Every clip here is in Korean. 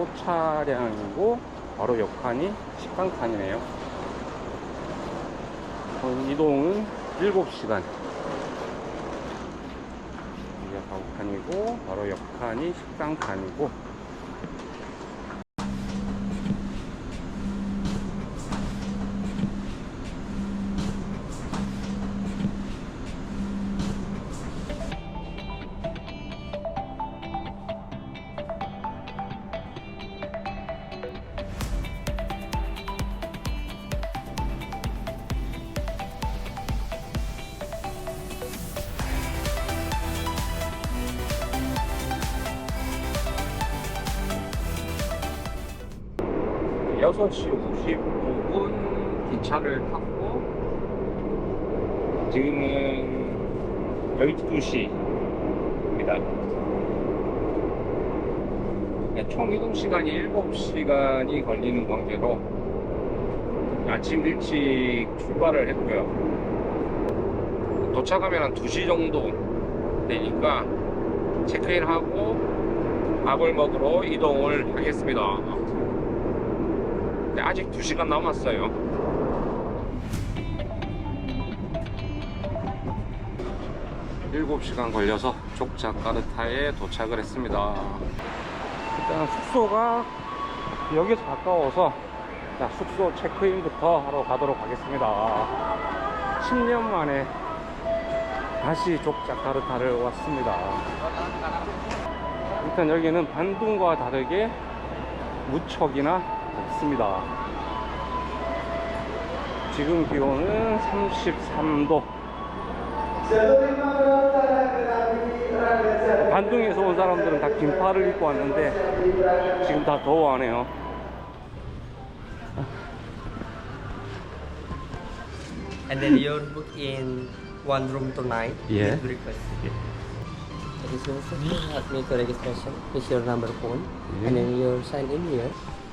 저는 4호 차량이고 바로 옆 칸이 10강칸이네요. 어, 이동은 7시간. 여기가 4호칸이고 바로 옆 칸이 10강칸이고 여섯 시 55분 기차를 탔고 지금은 12시입니다. 총 이동 시간이 7시간이 걸리는 관계로 아침 일찍 출발을 했고요. 도착하면 한 2시 정도 되니까 체크인하고 밥을 먹으러 이동을 하겠습니다. 근데 아직 2시간 남았어요. 일곱 시간 걸려서 족자카르타에 도착을 했습니다. 일단 숙소가 여기서 가까워서 자, 숙소 체크인부터 하러 가도록 하겠습니다. 10년 만에 다시 족자카르타를 왔습니다. 일단 여기는 반둥과 다르게 무척이나 덥습니다. 지금 기온은 33도. 반둥에서 온 사람들은 다 긴팔을 입고 왔는데 지금 다 더워하네요. And then you're booked in one room tonight. Yeah. with breakfast. Registration, ask me to registration. This is your number phone. And then you sign in here.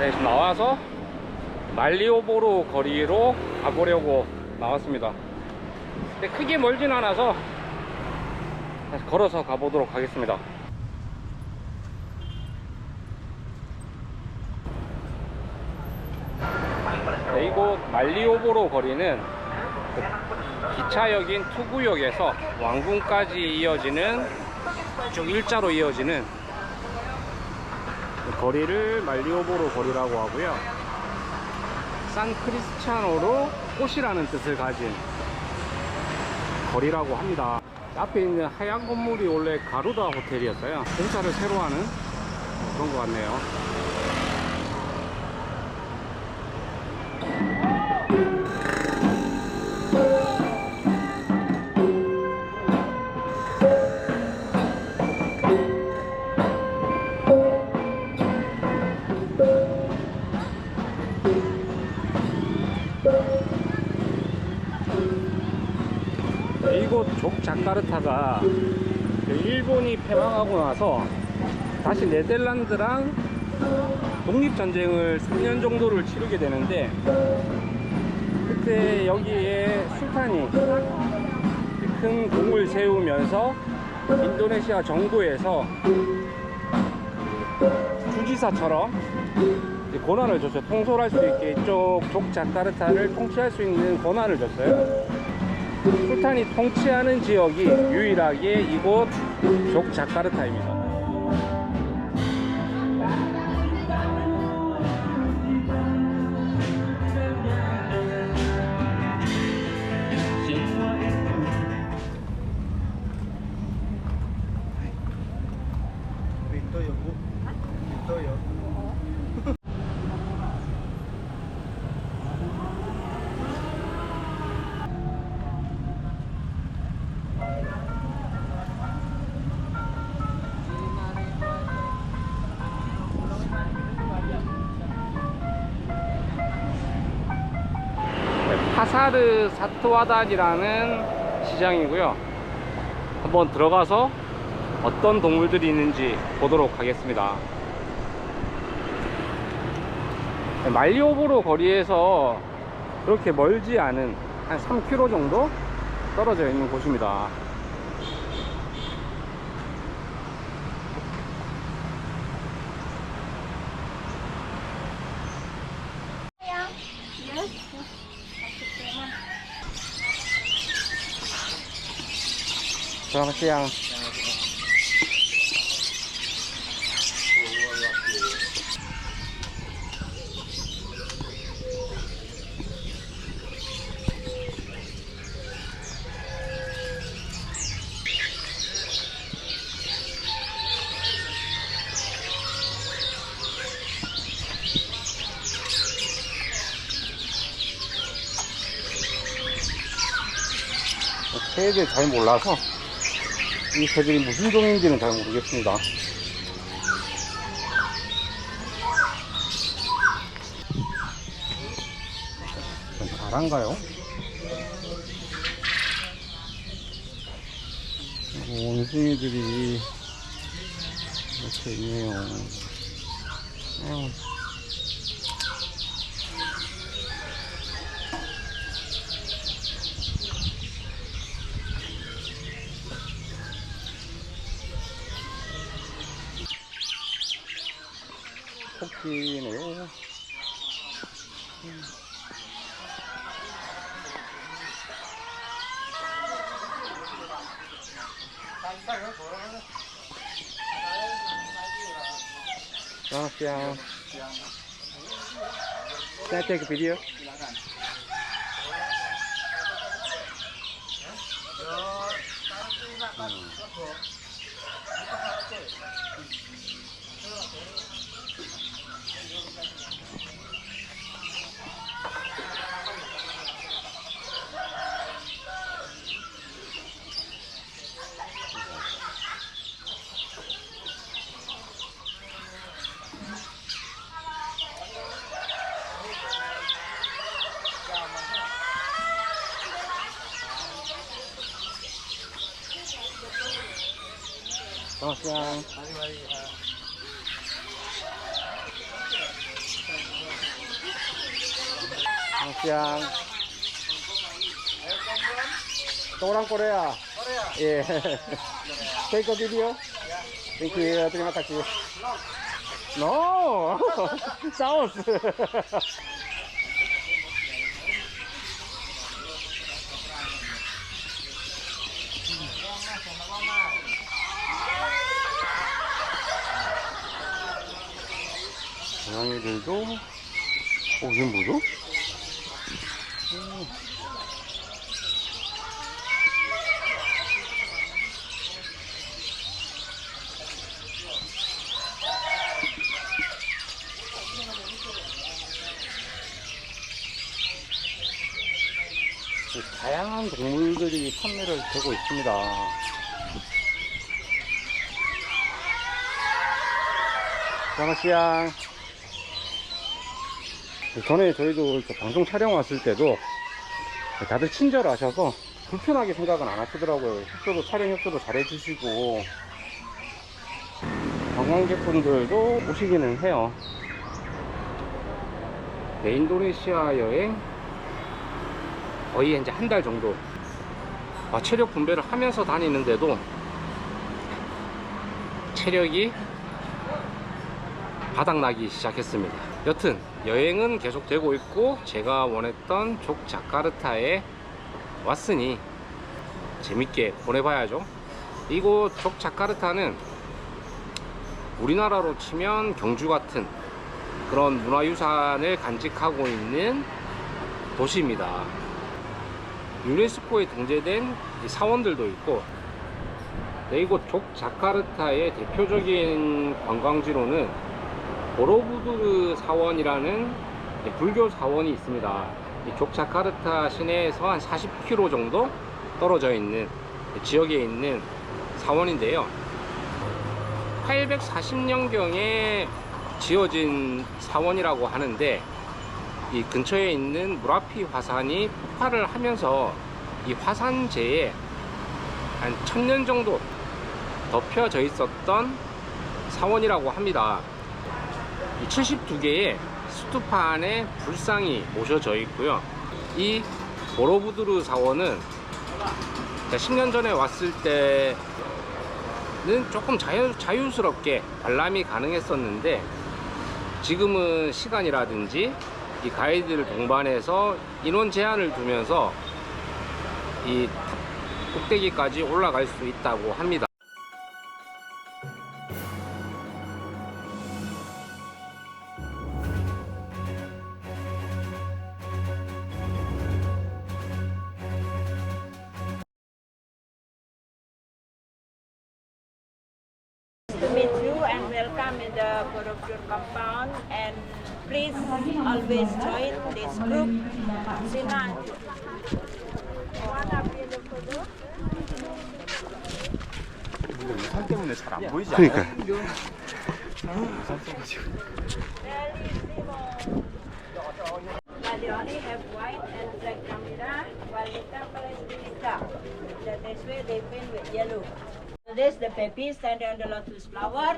네, 지금 나와서 말리오보로 거리로 가보려고 나왔습니다. 근데 크게 멀진 않아서 다시 걸어서 가보도록 하겠습니다. 네, 이곳 말리오보로 거리는 그 기차역인 투구역에서 왕궁까지 이어지는 쭉 일자로 이어지는 그 거리를 말리오보로 거리라고 하고요. 산 크리스찬오로 꽃이라는 뜻을 가진 거리라고 합니다. 앞에 있는 하얀 건물이 원래 가루다 호텔이었어요. 공사를 새로 하는 그런 것 같네요. 이곳 족자카르타가 그 일본이 패망하고 나서 다시 네덜란드랑 독립전쟁을 3년 정도를 치르게 되는데 그때 여기에 술탄이 큰 공을 세우면서 인도네시아 정부에서 주지사처럼 이제 권한을 줬어요. 통솔할 수 있게 이쪽 족자카르타를 통치할 수 있는 권한을 줬어요. 풀탄이 통치하는 지역이 유일하게 이곳 족자카르타입니다. 윈도요. 윈도요. 사르 사트와단이라는 시장이고요. 한번 들어가서 어떤 동물들이 있는지 보도록 하겠습니다. 말리오브로 거리에서 그렇게 멀지 않은 한 3km 정도 떨어져 있는 곳입니다. Selamat siang. 새들 잘 몰라서 이 새들이 무슨 종인지는 잘 모르겠습니다. 좀 잘한가요? 원숭이들이 이렇게 있네요. 아유. Gracias. Can I take a video? Gracias. Gracias. Orang Korea. Iya. Take a video. Thank you. Terima kasih. No. Saus. 고양이들도 어 이게 뭐죠? 다양한 동물들이 판매를 되고 있습니다. 장시양 전에 저희도 방송 촬영 왔을 때도 다들 친절하셔서 불편하게 생각은 안 하시더라고요. 협조도 촬영 협조도 잘 해주시고 관광객분들도 오시기는 해요. 네, 인도네시아 여행 거의 이제 한 달 정도 아, 체력 분배를 하면서 다니는데도 체력이 바닥나기 시작했습니다. 여튼 여행은 계속되고 있고 제가 원했던 족자카르타에 왔으니 재밌게 보내봐야죠. 이곳 족자카르타는 우리나라로 치면 경주 같은 그런 문화유산을 간직하고 있는 도시입니다. 유네스코에 등재된 이 사원들도 있고 네, 이곳 족자카르타의 대표적인 관광지로는 보로부두르 사원이라는 불교 사원이 있습니다. 이 족자카르타 시내에서 한 40km 정도 떨어져 있는 지역에 있는 사원인데요. 840년경에 지어진 사원이라고 하는데 이 근처에 있는 무라피 화산이 폭발을 하면서 이 화산재에 한 천년 정도 덮여져 있었던 사원이라고 합니다. 이 72개의 스투판에 불상이 모셔져 있고요. 이 보로부드르 사원은 제가 10년 전에 왔을 때는 조금 자유, 자유스럽게 관람이 가능했었는데 지금은 시간이라든지 이 가이드를 동반해서 인원 제한을 두면서 이 꼭대기까지 올라갈 수 있다고 합니다. welcome in the Borobudur compound and please always join this group. Sinan. Wanna be in the photo? 우산 때문에 잘 안 보이지 그러니까 우산 써가지고. But they only have white and black camera, while the temple is really dark. That is why they paint with yellow. So this the baby standing on the lotus flower.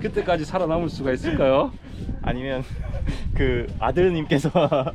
그때까지 살아남을 수가 있을까요? 아니면 그 아드님께서